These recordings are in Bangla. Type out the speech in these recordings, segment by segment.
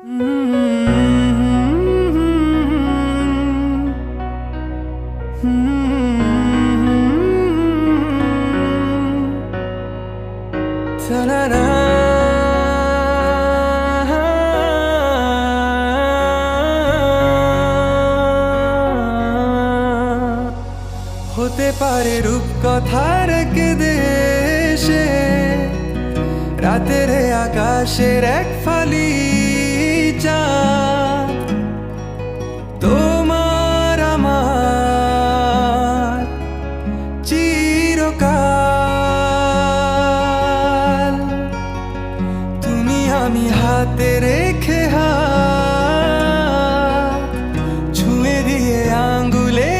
হতে পারে রূপকথার কে দেশে রাতের আকাশের এক ফালি তোমার আমার তুমি আমি হাতে রেখে ছুঁয়ে দিয়ে আঙ্গুলে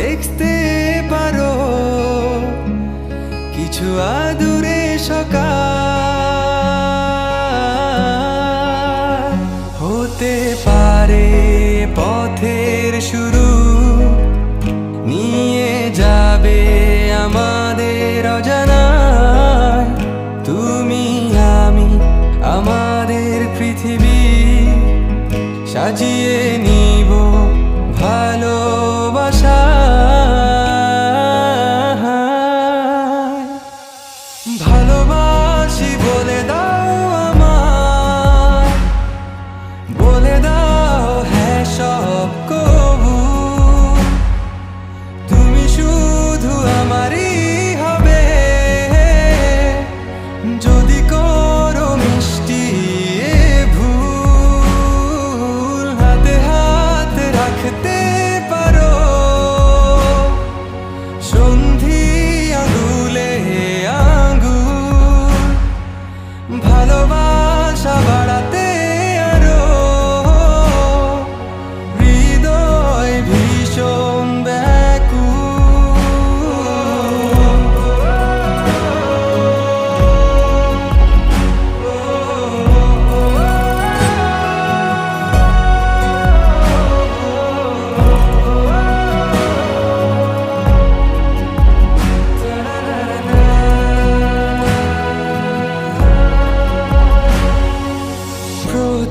দেখতে পারো কিছু সকাল। শুরু। নিয়ে যাবে আমাদের অজানায়। তুমি আমি আমাদের পৃথিবী। সাজিয়ে নিব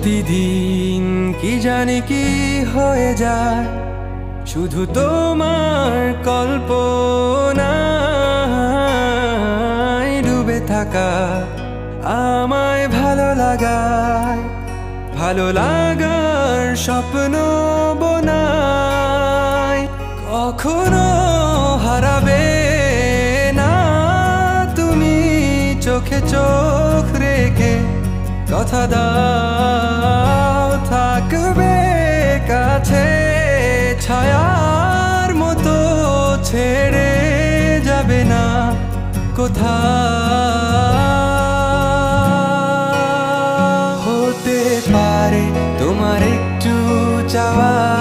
প্রতিদিন কি জানি কি হয়ে যায়। শুধু তোমার কল্পনায় ডুবে থাকা আমায় ভালো লাগায়। ভালো লাগার স্বপ্ন বোনায়। কখনো হারাবে না তুমি চোখে চোখ রেখে। কথা দাও, থাকবে কাছে, ছায়ার মতো ছেড়ে যাবে না কোথা হতে পারে তোমার একটু চাওয়া